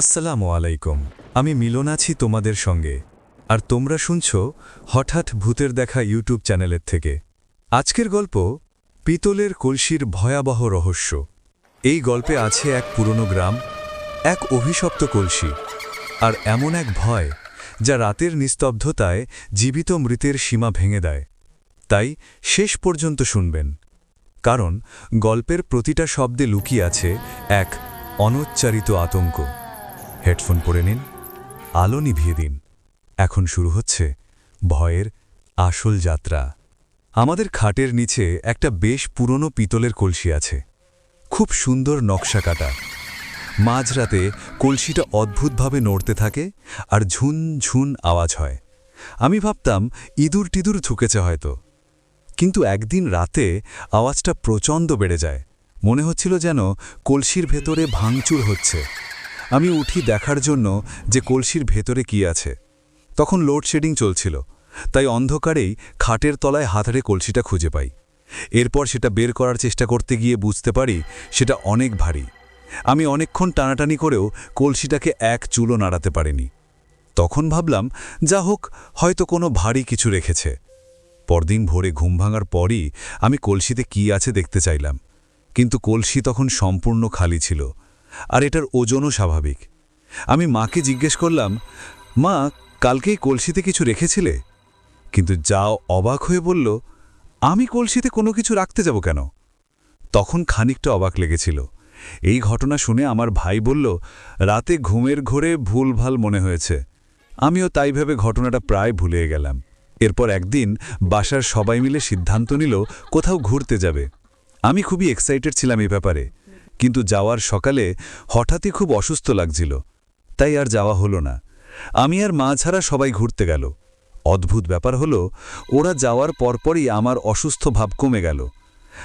আসসালামু আলাইকুম, আমি মিলন আছি তোমাদের সঙ্গে। আর তোমরা শুনছ হঠাৎ ভূতের দেখা ইউটিউব চ্যানেলের থেকে। আজকের গল্প পিতলের কলসির ভয়াবহ রহস্য। এই গল্পে আছে এক পুরনো গ্রাম, এক অভিশপ্ত কলসি, আর এমন এক ভয় যা রাতের নিস্তব্ধতায় জীবিত মৃতের সীমা ভেঙে দেয়। তাই শেষ পর্যন্ত শুনবেন, কারণ গল্পের প্রতিটা শব্দে লুকিয়ে আছে এক অনোচ্চারিত আতঙ্ক। হেডফোন পরে নিন। আলো নিভিয়ে দিন। এখন শুরু হচ্ছে ভয়ের আসল যাত্রা। আমাদের খাটের নিচে একটা বেশ পুরনো পিতলের কলসি আছে। খুব সুন্দর নকশা কাটা। মাঝরাতে কলসিটা অদ্ভুতভাবে নড়তে থাকে আর ঝুন ঝুন আওয়াজ হয়। আমি ভাবতাম ইঁদুর টিদুর ঝুঁকেছে হয়তো। কিন্তু একদিন রাতে আওয়াজটা প্রচণ্ড বেড়ে যায়। মনে হচ্ছিল যেন কলসির ভেতরে ভাঙচুর হচ্ছে। আমি উঠি দেখার জন্য যে কলসির ভেতরে কি আছে। তখন লোডশেডিং চলছিল, তাই অন্ধকারেই খাটের তলায় হাতারে কলসিটা খুঁজে পাই। এরপর সেটা বের করার চেষ্টা করতে গিয়ে বুঝতে পারি সেটা অনেক ভারী। আমি অনেকক্ষণ টানাটানি করেও কলসিটাকে এক চুলো নাড়াতে পারিনি। তখন ভাবলাম, যা হোক, হয়তো কোনো ভারী কিছু রেখেছে। পরদিন ভোরে ঘুম ভাঙার পরই আমি কলসিতে কি আছে দেখতে চাইলাম। কিন্তু কলসি তখন সম্পূর্ণ খালি ছিল। আর এটার ওজনও স্বাভাবিক। আমি মাকে জিজ্ঞেস করলাম, মা, কালকেই কলসিতে কিছু রেখেছিলে? কিন্তু যাও অবাক হয়ে বলল, আমি কলসিতে কোনো কিছু রাখতে যাব কেন? তখন খানিকটা অবাক লেগেছিল। এই ঘটনা শুনে আমার ভাই বলল, রাতে ঘুমের ঘোরে ভুলভাল মনে হয়েছে। আমিও তাই ভেবে ঘটনাটা প্রায় ভুলে গেলাম। এরপর একদিন বাসার সবাই মিলে সিদ্ধান্ত নিল, কোথাও ঘুরতে যাবে। আমি খুবই এক্সাইটেড ছিলাম এই ব্যাপারে। কিন্তু যাওয়ার সকালে হঠাৎই খুব অসুস্থ লাগছিল। তাই আর যাওয়া হলো না। আমি আর মা ছাড়া সবাই ঘুরতে গেল। অদ্ভুত ব্যাপার হলো, ওরা যাওয়ার পরপরই আমার অসুস্থ ভাব কমে গেল।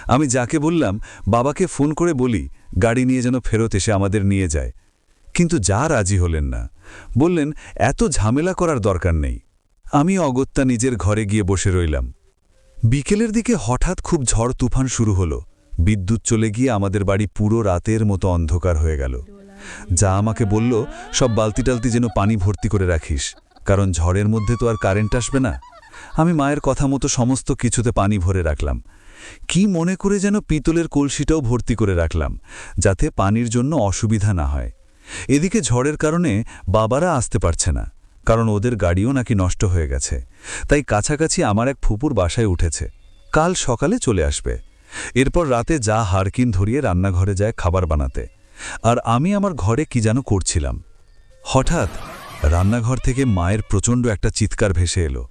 আমি যাকে বললাম, বাবাকে ফোন করে বলি, গাড়ি নিয়ে যেন ফেরত এসে আমাদের নিয়ে যায়। কিন্তু যা রাজি হলেন না। বললেন, এত ঝামেলা করার দরকার নেই। আমি অগত্যা নিজের ঘরে গিয়ে বসে রইলাম। বিকেলের দিকে হঠাৎ খুব ঝড় তুফান শুরু হলো। বিদ্যুৎ চলে গিয়ে আমাদের বাড়ি পুরো রাতের মতো অন্ধকার হয়ে গেল। যা আমাকে বলল, সব বালতি টালতি যেন পানি ভর্তি করে রাখিস, কারণ ঝড়ের মধ্যে তো আর কারেন্ট আসবে না। আমি মায়ের কথা মতো সমস্ত কিছুতে পানি ভরে রাখলাম। কি মনে করে যেন পিতলের কলসিটাও ভর্তি করে রাখলাম, যাতে পানির জন্য অসুবিধা না হয়। এদিকে ঝড়ের কারণে বাবারা আসতে পারছে না, কারণ ওদের গাড়িও নাকি নষ্ট হয়ে গেছে। তাই কাছাকাছি আমার এক ফুপুর বাসায় উঠেছে। কাল সকালে চলে আসবে। এরপর রাতে যা হারকিন ধরিয়ে রান্নাঘরে যায় খাবার বানাতে। আর আমি আমার ঘরে কি যেন করছিলাম। হঠাৎ রান্নাঘর থেকে মায়ের প্রচণ্ড একটা চিৎকার ভেসে এলো।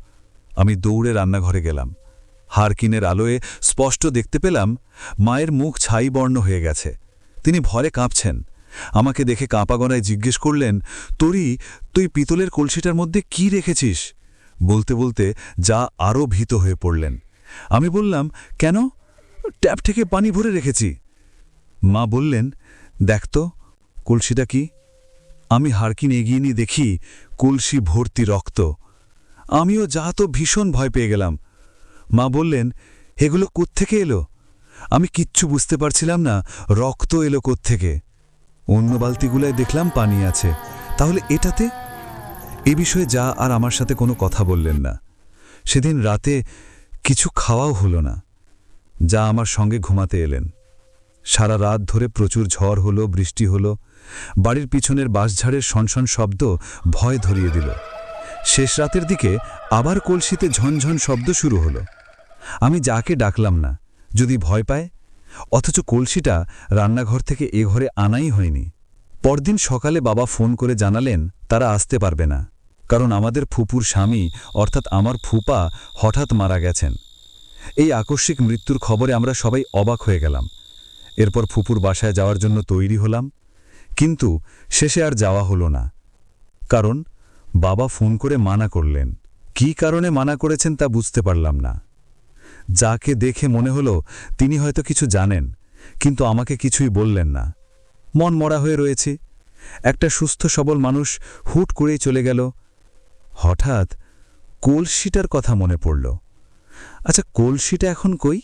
আমি দৌড়ে রান্নাঘরে গেলাম। হারকিনের আলোয়ে স্পষ্ট দেখতে পেলাম, মায়ের মুখ ছাই বর্ণ হয়ে গেছে। তিনি ভরে কাঁপছেন। আমাকে দেখে কাঁপা গনায় জিজ্ঞেস করলেন, তোরি, তুই পিতলের কলসিটার মধ্যে কি রেখেছিস? বলতে বলতে যা আরও ভীত হয়ে পড়লেন। আমি বললাম, কেন? ট্যাপ থেকে পানি ভরে রেখেছি। মা বললেন, দেখ তো, কলসিটা কি? আমি হারকিন এগিয়ে নিয়ে দেখি, কলসি ভর্তি রক্ত। আমিও যা তো ভীষণ ভয় পেয়ে গেলাম। মা বললেন, এগুলো কোত্থেকে এলো? আমি কিচ্ছু বুঝতে পারছিলাম না, রক্ত এলো কোত্থেকে। অন্য বালতিগুলায় দেখলাম পানি আছে। তাহলে এটাতে? এ বিষয়ে যা আর আমার সাথে কোনো কথা বললেন না। সেদিন রাতে কিছু খাওয়াও হলো না। যা আমার সঙ্গে ঘুমাতে এলেন। সারা রাত ধরে প্রচুর ঝড় হলো, বৃষ্টি হলো। বাড়ির পিছনের বাঁশঝাড়ের সনসন শব্দ ভয় ধরিয়ে দিল। শেষ রাতের দিকে আবার কলসিতে ঝনঝন শব্দ শুরু হলো। আমি যাকে ডাকলাম না, যদি ভয় পায়? অথচ কলসিটা রান্নাঘর থেকে এ ঘরে আনাই হয়নি। পরদিন সকালে বাবা ফোন করে জানালেন, তারা আসতে পারবে না। কারণ আমাদের ফুপুর স্বামী, অর্থাৎ আমার ফুপা, হঠাৎ মারা গেছেন। এই আকস্মিক মৃত্যুর খবরে আমরা সবাই অবাক হয়ে গেলাম। এরপর ফুপুর বাসায় যাওয়ার জন্য তৈরি হলাম, কিন্তু শেষে আর যাওয়া হলো না। কারণ বাবা ফোন করে মানা করলেন। কী কারণে মানা করেছেন তা বুঝতে পারলাম না। যাকে দেখে মনে হলো তিনি হয়তো কিছু জানেন, কিন্তু আমাকে কিছুই বললেন না। মন মরা হয়ে রয়েছে। একটা সুস্থ সবল মানুষ হুট করেই চলে গেল। হঠাৎ কলসিটার কথা মনে পড়ল। আচ্ছা কলসিটা এখন কই?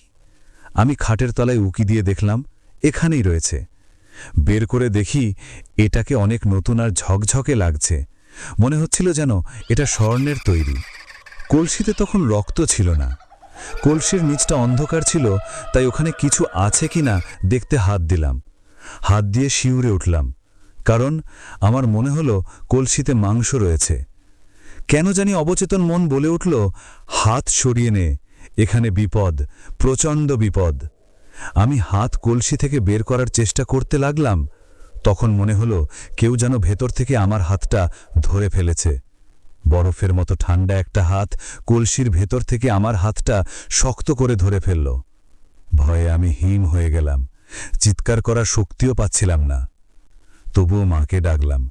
আমি খাটের তলায় উকি দিয়ে দেখলাম এখানেই রয়েছে। বের করে দেখি এটাকে অনেক নতুন আর ঝকঝকে লাগছে। মনে হচ্ছিল যেন এটা স্বর্ণের তৈরি। কলসিতে তখন রক্ত ছিল না। কলসির নিচটা অন্ধকার ছিল, তাই ওখানে কিছু আছে কিনা দেখতে হাত দিলাম। হাত দিয়ে শিউরে উঠলাম, কারণ আমার মনে হলো কলসিতে মাংস রয়েছে। কেন জানি অবচেতন মন বলে উঠল, হাত সরিয়ে নে। এখানে বিপদ, প্রচণ্ড বিপদ। আমি হাত কলসি থেকে বের করার চেষ্টা করতে লাগলাম, তখন মনে হলো কেউ যেন ভেতর থেকে আমার হাতটা ধরে ফেলেছে। বরফের মতো ঠান্ডা একটা হাত কলসির ভেতর থেকে আমার হাতটা শক্ত করে ধরে ফেলল। ভয়ে আমি হিম হয়ে গেলাম, চিৎকার করার শক্তিও পাচ্ছিলাম না। তবুও মাকে ডাকলাম।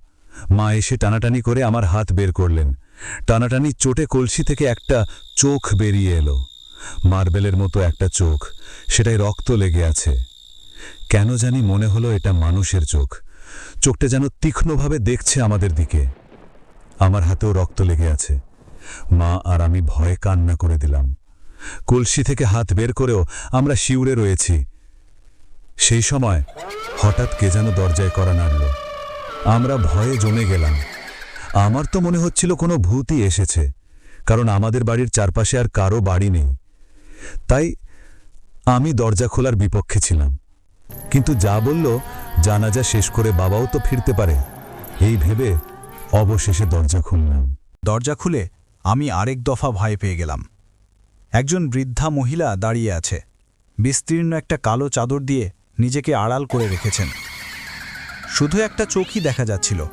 মা এসে টানাটানি করে আমার হাত বের করলেন। টানাটানি চোটে কলসি থেকে একটা চোখ বেরিয়ে এলো। মার্বেলের মতো একটা চোখ। সেটাই রক্ত লেগে আছে। কেন জানি মনে হলো এটা মানুষের চোখ। চোখটা যেন তীক্ষ্ণভাবে দেখছে আমাদের দিকে। আমার হাতেও রক্ত লেগে আছে। মা আর আমি ভয়ে কান্না করে দিলাম। কলসি থেকে হাত বের করেও আমরা শিউরে রয়েছি। সেই সময় হঠাৎ কে যেন দরজায় করা নাড়ল। আমরা ভয়ে জমে গেলাম। আমার তো মনে হচ্ছিল কোনো ভূতই এসেছে। কারণ আমাদের বাড়ির চারপাশে আর কারও বাড়ি নেই। তাই আমি দরজা খোলার বিপক্ষে ছিলাম। কিন্তু যা বলল, জানাজা শেষ করে বাবাও তো ফিরতে পারে। এই ভেবে অবশেষে দরজা খুললাম। দরজা খুলে আমি আরেক দফা ভয় পেয়ে গেলাম। একজন বৃদ্ধা মহিলা দাঁড়িয়ে আছে। বিস্তীর্ণ একটা কালো চাদর দিয়ে নিজেকে আড়াল করে রেখেছেন। শুধু একটা চোখই দেখা যাচ্ছিল।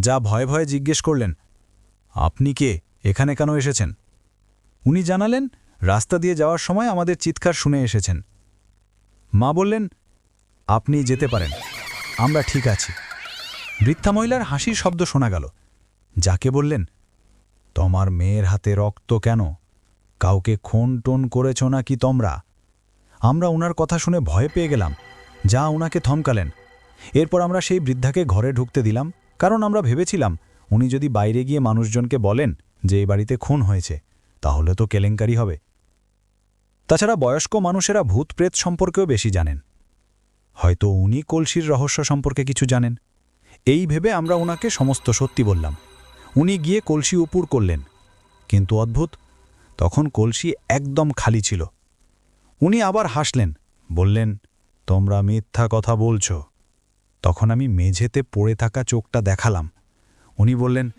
যা ভয়ে ভয়ে জিজ্ঞেস করলেন, আপনি কে? এখানে কেন এসেছেন? উনি জানালেন রাস্তা দিয়ে যাওয়ার সময় আমাদের চিৎকার শুনে এসেছেন। মা বললেন, আপনি যেতে পারেন, আমরা ঠিক আছি। বৃদ্ধা মহিলার হাসির শব্দ শোনা গেল। যাকে বললেন, তোমার মেয়ের হাতে রক্ত কেন? কাউকে খুন টোন করেছ নাকি তোমরা? আমরা ওনার কথা শুনে ভয় পেয়ে গেলাম, যা ওনাকে থমকালেন। এরপর আমরা সেই বৃদ্ধাকে ঘরে ঢুকতে দিলাম, কারণ আমরা ভেবেছিলাম, উনি যদি বাইরে গিয়ে মানুষজনকে বলেন যে এই বাড়িতে খুন হয়েছে, তাহলে তো কেলেঙ্কারি হবে। তাছাড়া বয়স্ক মানুষেরা ভূত প্রেত সম্পর্কেও বেশি জানেন। হয়তো উনি কলসির রহস্য সম্পর্কে কিছু জানেন। এই ভেবে আমরা ওনাকে সমস্ত সত্যি বললাম। উনি গিয়ে কলসি উপুর করলেন। কিন্তু অদ্ভুত, তখন কলসি একদম খালি ছিল। উনি আবার হাসলেন, বললেন, তোমরা মিথ্যা কথা বলছো। তখন আমি মেঝেতে পড়ে থাকা চোখটা দেখালাম। উনি বললেন,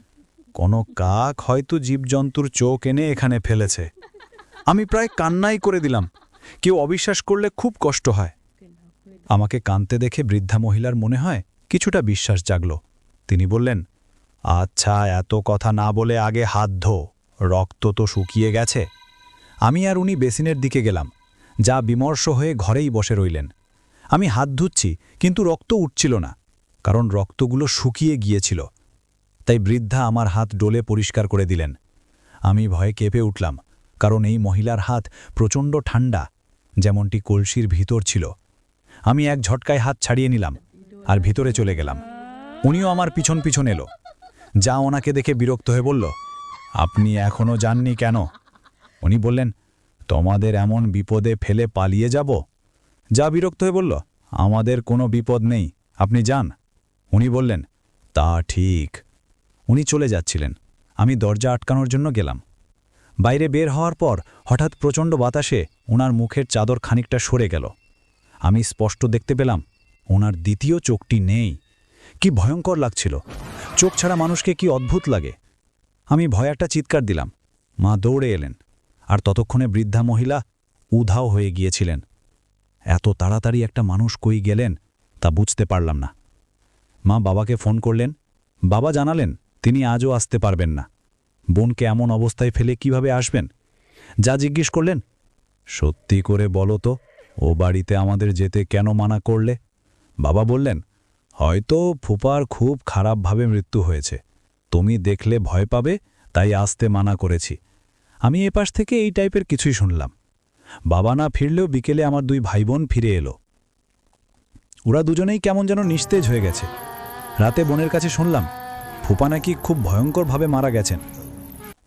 কোনো কাক হয়তো জীবজন্তুর চোখ এনে এখানে ফেলেছে। আমি প্রায় কান্নাই করে দিলাম। কেউ অবিশ্বাস করলে খুব কষ্ট হয়। আমাকে কাঁদতে দেখে বৃদ্ধা মহিলার মনে হয় কিছুটা বিশ্বাস জাগল। তিনি বললেন আচ্ছা এত কথা না বলে আগে হাত ধো, রক্ত তো শুকিয়ে গেছে। আমি আর উনি বেসিনের দিকে গেলাম, যা বিমর্ষ হয়ে ঘরেই বসে রইলেন। আমি হাত ধুচ্ছি, কিন্তু রক্ত উঠছিল না, কারণ রক্তগুলো শুকিয়ে গিয়েছিল। তাই বৃদ্ধা আমার হাত ডোলে পরিষ্কার করে দিলেন। আমি ভয়ে কেঁপে উঠলাম। কারণ এই মহিলার হাত প্রচণ্ড ঠান্ডা যেমনটি কলসির ভিতর ছিল। আমি এক ঝটকায় হাত ছাড়িয়ে নিলাম আর ভিতরে চলে গেলাম। উনিও আমার পিছন পিছন এলো। যা ওনাকে দেখে বিরক্ত হয়ে বলল, আপনি এখনও যাননি কেন? উনি বললেন, তোমাদের এমন বিপদে ফেলে পালিয়ে যাব? যা বিরক্ত হয়ে বলল, আমাদের কোনো বিপদ নেই, আপনি যান। উনি বললেন, তা ঠিক। উনি চলে যাচ্ছিলেন। আমি দরজা আটকানোর জন্য গেলাম। বাইরে বের হওয়ার পর হঠাৎ প্রচণ্ড বাতাসে ওনার মুখের চাদর খানিকটা সরে গেল। আমি স্পষ্ট দেখতে পেলাম ওনার দ্বিতীয় চোখটি নেই। কি ভয়ঙ্কর লাগছিল। চোখ ছাড়া মানুষকে কি অদ্ভুত লাগে। আমি ভয় একটা চিৎকার দিলাম। মা দৌড়ে এলেন, আর ততক্ষণে বৃদ্ধা মহিলা উধাও হয়ে গিয়েছিলেন। এত তাড়াতাড়ি একটা মানুষ কই গেলেন তা বুঝতে পারলাম না। মা বাবাকে ফোন করলেন। বাবা জানালেন, তিনি আজও আসতে পারবেন না। বোনকে এমন অবস্থায় ফেলে কীভাবে আসবেন? যা জিজ্ঞেস করলেন, সত্যি করে বলো তো, ও বাড়িতে আমাদের যেতে কেন মানা করলে? বাবা বললেন, হয়তো ফুপার খুব খারাপভাবে মৃত্যু হয়েছে। তুমি দেখলে ভয় পাবে, তাই আসতে মানা করেছি। আমি এপাশ থেকে এই টাইপের কিছুই শুনলাম। বাবা না ফিরলেও বিকেলে আমার দুই ভাইবোন ফিরে এলো। ওরা দুজনেই কেমন যেন নিস্তেজ হয়ে গেছে। রাতে বোনের কাছে শুনলাম, ফুপা নাকি খুব ভয়ঙ্করভাবে মারা গেছেন।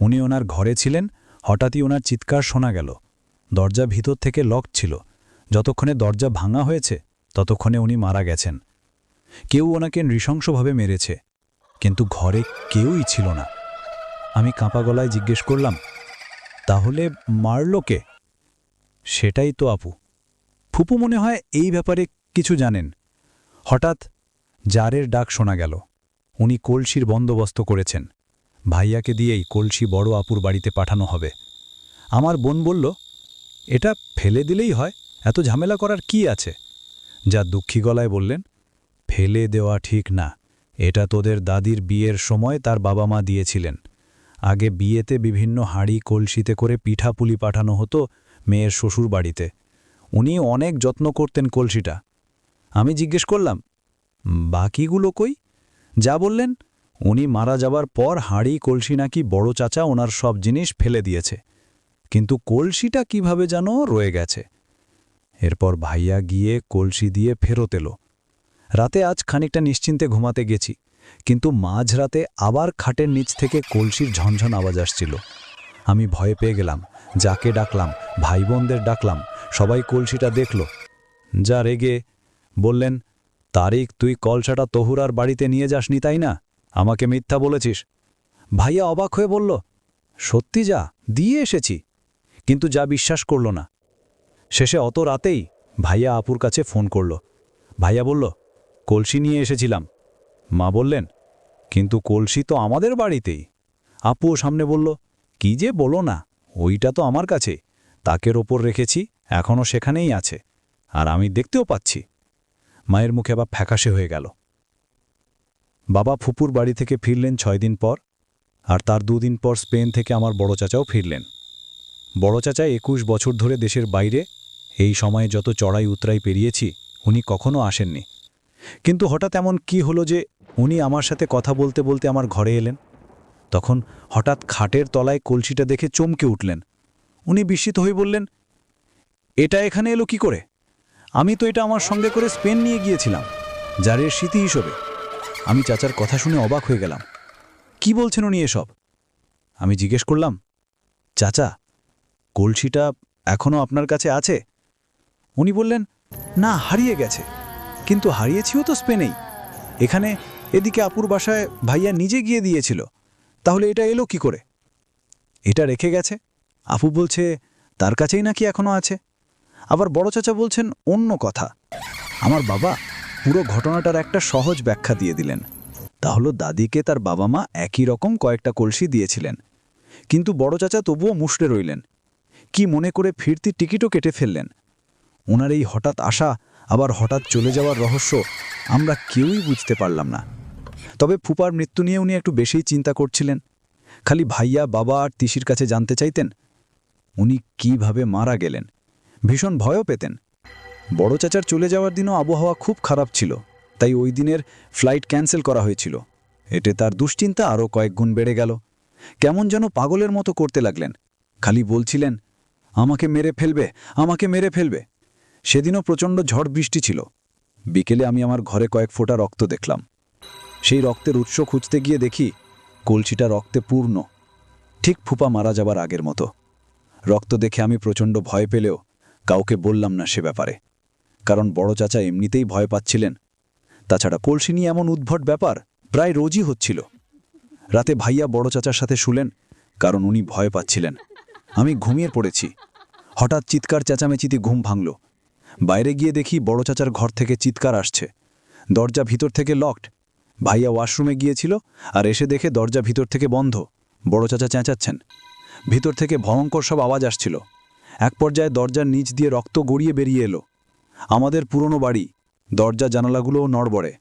উনি ওনার ঘরে ছিলেন, হঠাৎই ওনার চিৎকার শোনা গেল। দরজা ভিতর থেকে লক ছিল। যতক্ষণে দরজা ভাঙা হয়েছে, ততক্ষণে উনি মারা গেছেন। কেউ ওনাকে নৃশংসভাবে মেরেছে, কিন্তু ঘরে কেউই ছিল না। আমি কাঁপা গলায় জিজ্ঞেস করলাম, তাহলে মারল কে? সেটাই তো আপু। ফুপু মনে হয় এই ব্যাপারে কিছু জানেন। হঠাৎ জারের ডাক শোনা গেল। উনি কলসির বন্দোবস্ত করেছেন। ভাইয়াকে দিয়েই কলসি বড় আপুর বাড়িতে পাঠানো হবে। আমার বোন বলল, এটা ফেলে দিলেই হয়, এত ঝামেলা করার কি আছে? যা দুঃখী গলায় বললেন, ফেলে দেওয়া ঠিক না, এটা তোদের দাদির বিয়ের সময় তার বাবা মা দিয়েছিলেন। আগে বিয়েতে বিভিন্ন হাঁড়ি কলসিতে করে পিঠাপুলি পাঠানো হতো মেয়ের শ্বশুর বাড়িতে। উনি অনেক যত্ন করতেন কলসিটা। আমি জিজ্ঞেস করলাম, বাকিগুলো কই? যা বললেন উনি মারা যাবার পর হাঁড়ি, কলসি নাকি বড় চাচা ওনার সব জিনিস ফেলে দিয়েছে। কিন্তু কলসিটা কীভাবে যেন রয়ে গেছে? এরপর ভাইয়া গিয়ে কলসি দিয়ে ফেরত এলো। রাতে আজ খানিকটা নিশ্চিন্তে ঘুমাতে গেছি, কিন্তু মাঝরাতে আবার খাটের নিচ থেকে কলসির ঝনঝন আওয়াজ আসছিল। আমি ভয় পেয়ে গেলাম, যাকে ডাকলাম ভাই বোনদের ডাকলাম, সবাই কলসিটা দেখল। যা রেগে বললেন তারিক তুই কলসাটা তহুরার বাড়িতে নিয়ে যাসনি, তাই না? আমাকে মিথ্যা বলেছিস। ভাইয়া অবাক হয়ে বলল, সত্যি যা, দিয়ে এসেছি। কিন্তু যা বিশ্বাস করল না। শেষে অত রাতেই ভাইয়া আপুর কাছে ফোন করল। ভাইয়া বলল, কলসি নিয়ে এসেছিলাম। মা বললেন, কিন্তু কলসি তো আমাদের বাড়িতেই। আপুও সামনে বলল, কি যে বলো না, ওইটা তো আমার কাছে। তাকের ওপর রেখেছি, এখনও সেখানেই আছে। আর আমি দেখতেও পাচ্ছি। মায়ের মুখে আবার ফ্যাকাশে হয়ে গেল। বাবা ফুপুর বাড়ি থেকে ফিরলেন ছয় দিন পর, আর তার দুদিন পর স্পেন থেকে আমার বড় চাচাও ফিরলেন। বড় চাচা একুশ বছর ধরে দেশের বাইরে, এই সময়ে যত চড়াই উতরাই পেরিয়েছি, উনি কখনো আসেননি। কিন্তু হঠাৎ এমন কি হলো যে উনি আমার সাথে কথা বলতে বলতে আমার ঘরে এলেন। তখন হঠাৎ খাটের তলায় কলসিটা দেখে চমকে উঠলেন। উনি বিস্মিত হয়ে বললেন, এটা এখানে এলো কি করে? আমি তো এটা আমার সঙ্গে করে স্পেন নিয়ে গিয়েছিলাম জারের স্মৃতি হিসেবে। আমি চাচার কথা শুনে অবাক হয়ে গেলাম। কি বলছেন উনি এসব? আমি জিজ্ঞেস করলাম, চাচা, কলসিটা এখনও আপনার কাছে আছে? উনি বললেন, না, হারিয়ে গেছে। কিন্তু হারিয়েছিও তো স্পেনেই। এখানে এদিকে আপুর বাসায় ভাইয়া নিজে গিয়ে দিয়েছিল। তাহলে এটা এলো কি করে? এটা রেখে গেছে। আপু বলছে, তার কাছেই নাকি এখনও আছে। আবার বড় চাচা বলছেন অন্য কথা। আমার বাবা পুরো ঘটনাটার একটা সহজ ব্যাখ্যা দিয়ে দিলেন। তা হলো দাদিকে তার বাবা মা একই রকম কয়েকটা কলসি দিয়েছিলেন। কিন্তু বড় চাচা তবুও মুষড়ে রইলেন। কি মনে করে ফিরতি টিকিটও কেটে ফেললেন? ওনার এই হঠাৎ আসা আবার হঠাৎ চলে যাওয়ার রহস্য আমরা কেউই বুঝতে পারলাম না। তবে ফুপার মৃত্যু নিয়ে উনি একটু বেশিই চিন্তা করছিলেন। খালি ভাইয়া, বাবা আর তিসির কাছে জানতে চাইতেন, উনি কীভাবে মারা গেলেন? ভীষণ ভয়ও পেতেন। বড় চাচার চলে যাওয়ার দিনও আবহাওয়া খুব খারাপ ছিল, তাই ওই দিনের ফ্লাইট ক্যান্সেল করা হয়েছিল। এতে তার দুশ্চিন্তা আরও কয়েক গুণ বেড়ে গেল। কেমন যেন পাগলের মতো করতে লাগলেন। খালি বলছিলেন, আমাকে মেরে ফেলবে, আমাকে মেরে ফেলবে। সেদিনও প্রচণ্ড ঝড় বৃষ্টি ছিল। বিকেলে আমি আমার ঘরে কয়েক ফোঁটা রক্ত দেখলাম। সেই রক্তের উৎস খুঁজতে গিয়ে দেখি, কলসিটা রক্তে পূর্ণ। ঠিক ফুপা মারা যাবার আগের মতো। রক্ত দেখে আমি প্রচণ্ড ভয় পেলেও কাউকে বললাম না সে ব্যাপারে। কারণ বড় চাচা এমনিতেই ভয় পাচ্ছিলেন। তাছাড়া কলসি নিয়ে এমন উদ্ভট ব্যাপার প্রায় রোজই হচ্ছিল। রাতে ভাইয়া বড় চাচার সাথে শুলেন, কারণ উনি ভয় পাচ্ছিলেন। আমি ঘুমিয়ে পড়েছি। হঠাৎ চিৎকার চেঁচামেচিতে ঘুম ভাঙল। বাইরে গিয়ে দেখি বড় চাচার ঘর থেকে চিৎকার আসছে। দরজা ভিতর থেকে লকড ভাইয়া ওয়াশরুমে গিয়েছিল আর এসে দেখে দরজা ভিতর থেকে বন্ধ। বড় চাচা চেঁচাচ্ছেন। ভিতর থেকে ভয়ঙ্কর সব আওয়াজ আসছিল। এক পর্যায়ে দরজার নিচ দিয়ে রক্ত গড়িয়ে বেরিয়ে এলো। আমাদের পুরনো বাড়ি, দরজা জানালাগুলোও নড়বড়ে।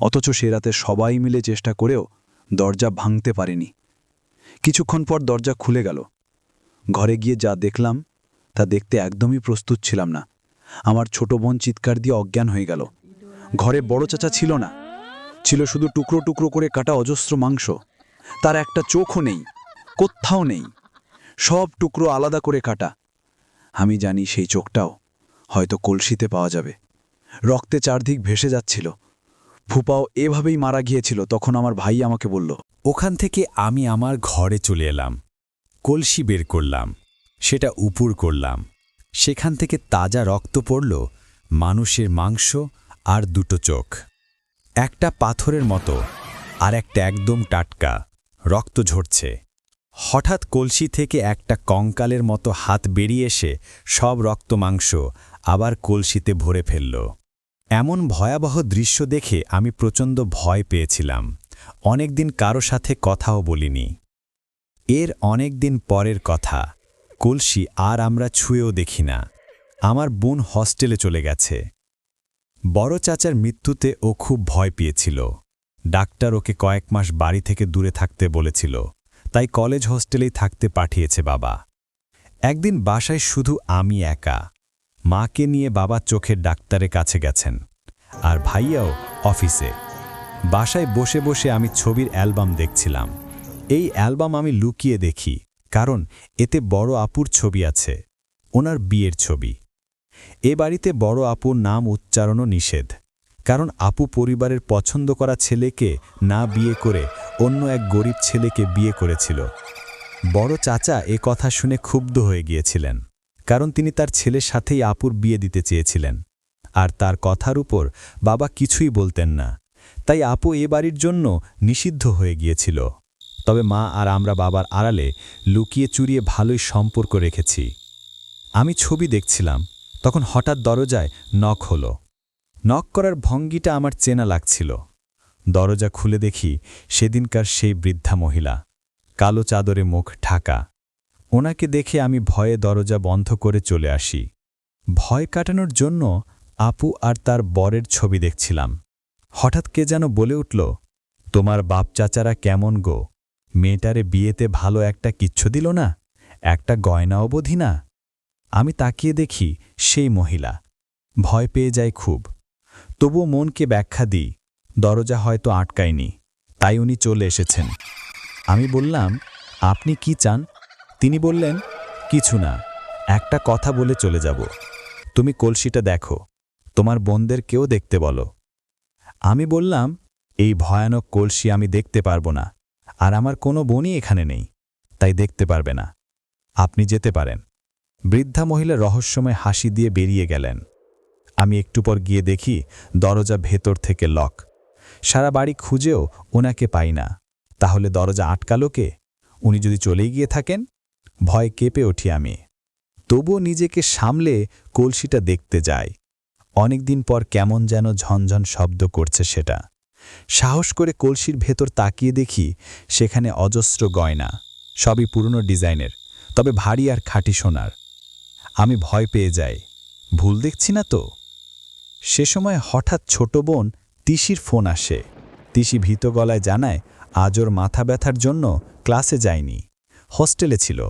অথচ সে রাতে সবাই মিলে চেষ্টা করেও দরজা ভাঙতে পারেনি। কিছুক্ষণ পর দরজা খুলে গেল। ঘরে গিয়ে যা দেখলাম, তা দেখতে একদমই প্রস্তুত ছিলাম না। আমার ছোট বোন চিৎকার দিয়ে অজ্ঞান হয়ে গেল। ঘরে বড় চাচা ছিল না। ছিল শুধু টুকরো টুকরো করে কাটা অজস্র মাংস। তার একটা চোখও নেই কোত্থাও নেই। সব টুকরো আলাদা করে কাটা। আমি জানি সেই চোখটাও হয়তো কলসিতে পাওয়া যাবে। রক্তে চারদিক ভেসে যাচ্ছিল। ফুপাও এভাবেই মারা গিয়েছিল তখন আমার ভাই আমাকে বলল, ওখান থেকে আমি আমার ঘরে চলে এলাম। কলসি বের করলাম। সেটা উপুর করলাম। সেখান থেকে তাজা রক্ত পড়ল মানুষের মাংস আর দুটো চোখ। একটা পাথরের মতো আর একটা একদম টাটকা রক্ত ঝরছে। হঠাৎ কলসি থেকে একটা কঙ্কালের মতো হাত বেরিয়ে এসে সব রক্ত মাংস আবার কলসিতে ভরে ফেলল। এমন ভয়াবহ দৃশ্য দেখে আমি প্রচণ্ড ভয় পেয়েছিলাম। অনেকদিন কারও সাথে কথাও বলিনি। এর অনেক দিন পরের কথা, কলসি আর আমরা ছুঁয়েও দেখি না। আমার বোন হস্টেলে চলে গেছে। বড় চাচার মৃত্যুতে ও খুব ভয় পেয়েছিল। ডাক্তার ওকে কয়েক মাস বাড়ি থেকে দূরে থাকতে বলেছিল, তাই কলেজ হোস্টেলেই থাকতে পাঠিয়েছে বাবা। একদিন বাসায় শুধু আমি একা। মাকে নিয়ে বাবা চোখের ডাক্তারের কাছে গেছেন, আর ভাইয়াও অফিসে। বাসায় বসে বসে আমি ছবির অ্যালবাম দেখছিলাম। এই অ্যালবাম আমি লুকিয়ে দেখি, কারণ এতে বড় আপুর ছবি আছে, ওনার বিয়ের ছবি। এ বাড়িতে বড় আপুর নাম উচ্চারণও নিষেধ, কারণ আপু পরিবারের পছন্দ করা ছেলেকে না বিয়ে করে অন্য এক গরিব ছেলেকে বিয়ে করেছিল। বড় চাচা এ কথা শুনে ক্ষুব্ধ হয়ে গিয়েছিলেন। কারণ তিনি তার ছেলের সাথেই আপুর বিয়ে দিতে চেয়েছিলেন। আর তার কথার উপর বাবা কিছুই বলতেন না। তাই আপু এ বাড়ির জন্য নিষিদ্ধ হয়ে গিয়েছিল। তবে মা আর আমরা বাবার আড়ালে লুকিয়ে চুরিয়ে ভালোই সম্পর্ক রেখেছি। আমি ছবি দেখছিলাম, তখন হঠাৎ দরজায় নখ হলো। নক করার ভঙ্গিটা আমার চেনা লাগছিল। দরজা খুলে দেখি সেদিনকার সেই বৃদ্ধা মহিলা। কালো চাদরে মুখ ঢাকা। ওনাকে দেখে আমি ভয়ে দরজা বন্ধ করে চলে আসি। ভয় কাটানোর জন্য আপু আর তার বরের ছবি দেখছিলাম। হঠাৎ কে যেন বলে উঠল, তোমার বাপ চাচারা কেমন গো? মেয়েটারে বিয়েতে ভালো একটা কিচ্ছু দিল না, একটা গয়না অবধি না? আমি তাকিয়ে দেখি সেই মহিলা। ভয় পেয়ে যায় খুব। তবুও মনকে ব্যাখ্যা দিই, দরজা হয়তো আটকায়নি, তাই উনি চলে এসেছেন। আমি বললাম, আপনি কি চান? তিনি বললেন, কিছু না, একটা কথা বলে চলে যাব। তুমি কলসিটা দেখো, তোমার বোনদের কেউ দেখতে বলো। আমি বললাম, এই ভয়ানক কলসি আমি দেখতে পারব না, আর আমার কোনো বোনই এখানে নেই, তাই দেখতে পারবে না। আপনি যেতে পারেন। বৃদ্ধা মহিলা রহস্যময় হাসি দিয়ে বেরিয়ে গেলেন। আমি একটু পর গিয়ে দেখি দরজা ভেতর থেকে লক। সারা বাড়ি খুঁজেও ওনাকে পাই না। তাহলে দরজা আটকালো কে? উনি যদি চলেই গিয়ে থাকেন ভয় কেঁপে উঠি আমি। তবুও নিজেকে সামলে কলসিটা দেখতে যাই। অনেকদিন পর কেমন যেন ঝনঝন শব্দ করছে সেটা। সাহস করে কলসির ভেতর তাকিয়ে দেখি সেখানে অজস্র গয়না, সবই পুরনো ডিজাইনের, তবে ভারী আর খাঁটি সোনার। আমি ভয় পেয়ে যাই, ভুল দেখছি না তো? সে সময় হঠাৎ ছোট বোন তিসির ফোন আসে। তিসি ভীত গলায় জানায়, আজ ওর মাথা ব্যথার জন্য ক্লাসে যায়নি। হোস্টেলে ছিল।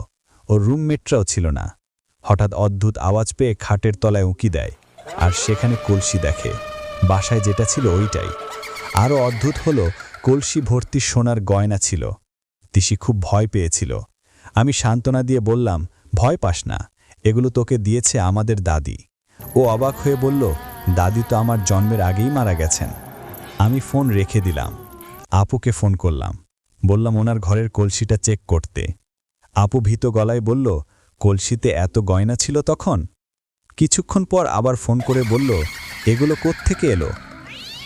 ওর রুমমেটরাও ছিল না। হঠাৎ অদ্ভুত আওয়াজ পেয়ে খাটের তলায় উঁকি দেয় আর সেখানে কলসি দেখে। বাসায় যেটা ছিল ওইটাই। আরও অদ্ভুত হলো, কলসি ভর্তি সোনার গয়না ছিল। তিসি খুব ভয় পেয়েছিল। আমি সান্ত্বনা দিয়ে বললাম, ভয় পাস না, এগুলো তোকে দিয়েছে আমাদের দাদি। ও অবাক হয়ে বলল, দাদি তো আমার জন্মের আগেই মারা গেছেন। আমি ফোন রেখে দিলাম। আপুকে ফোন করলাম। বললাম, ওনার ঘরের কলসিটা চেক করতে। আপু ভীত গলায় বলল, কলসিতে এত গয়না ছিল তখন? কিছুক্ষণ পর আবার ফোন করে বলল, এগুলো কোত্থেকে এলো?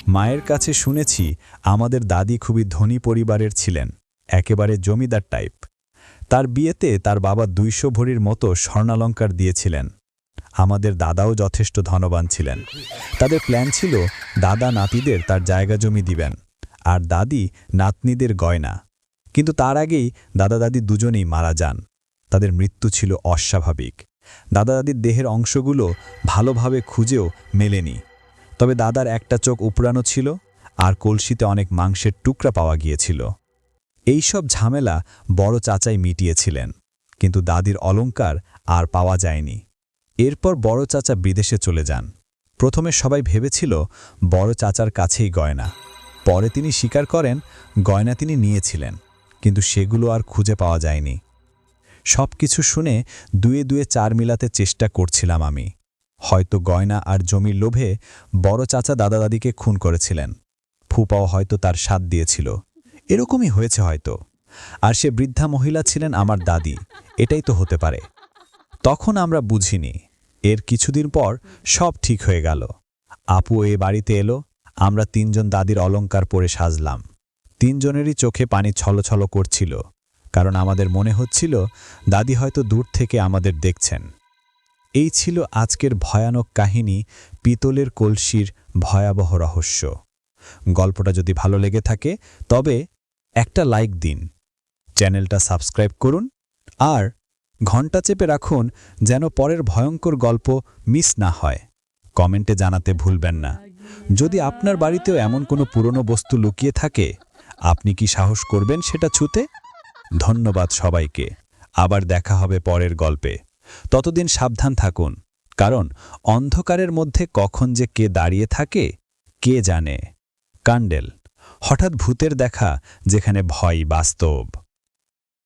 মায়ের কাছে শুনেছি, আমাদের দাদি খুবই ধনী পরিবারের ছিলেন, একেবারে জমিদার টাইপ। তার বিয়েতে তার বাবা দুইশো ভরির মতো স্বর্ণালঙ্কার দিয়েছিলেন। আমাদের দাদাও যথেষ্ট ধনবান ছিলেন। তাদের প্ল্যান ছিল দাদা নাতিদের তার জায়গা জমি দিবেন, আর দাদি নাতনিদের গয়না। কিন্তু তার আগেই দাদা দাদি দুজনেই মারা যান। তাদের মৃত্যু ছিল অস্বাভাবিক। দাদা দাদির দেহের অংশগুলো ভালোভাবে খুঁজেও মেলেনি। তবে দাদার একটা চোখ উপড়ানো ছিল আর কলসিতে অনেক মাংসের টুকরা পাওয়া গিয়েছিল। এই সব ঝামেলা বড় চাচাই মিটিয়েছিলেন, কিন্তু দাদির অলংকার আর পাওয়া যায়নি। এরপর বড় চাচা বিদেশে চলে যান। প্রথমে সবাই ভেবেছিল বড় চাচার কাছেই গয়না। পরে তিনি স্বীকার করেন গয়না তিনি নিয়েছিলেন। কিন্তু সেগুলো আর খুঁজে পাওয়া যায়নি। সব কিছু শুনে দুয়ে দুয়ে চার মিলাতে চেষ্টা করছিলাম আমি। হয়তো গয়না আর জমির লোভে বড় চাচা দাদা দাদিকে খুন করেছিলেন। ফুপাও হয়তো তার সাথ দিয়েছিল। এরকমই হয়েছে হয়তো। আর সে বৃদ্ধা মহিলা ছিলেন আমার দাদি। এটাই তো হতে পারে। তখন আমরা বুঝিনি। এর কিছুদিন পর সব ঠিক হয়ে গেল। আপু এ বাড়িতে এলো। আমরা তিনজন দাদির অলংকার পরে সাজলাম। তিনজনেরই চোখে পানি ছলছল করছিল, কারণ আমাদের মনে হচ্ছিল, দাদি হয়তো দূর থেকে আমাদের দেখছেন। এই ছিল আজকের ভয়ানক কাহিনী, পিতলের কলসির ভয়াবহ রহস্য। গল্পটা যদি ভালো লেগে থাকে, তবে একটা লাইক দিন, চ্যানেলটা সাবস্ক্রাইব করুন, আর ঘণ্টা চেপে রাখুন যেন পরের ভয়ঙ্কর গল্প মিস না হয়। কমেন্টে জানাতে ভুলবেন না। যদি আপনার বাড়িতেও এমন কোনো পুরনো বস্তু লুকিয়ে থাকে আপনি কি সাহস করবেন সেটা ছুতে? ধন্যবাদ সবাইকে। আবার দেখা হবে পরের গল্পে। ততদিন সাবধান থাকুন, কারণ অন্ধকারের মধ্যে কখন যে কে দাঁড়িয়ে থাকে, কে জানে। কাণ্ডেল, হঠাৎ ভূতের দেখা যেখানে ভয় বাস্তব।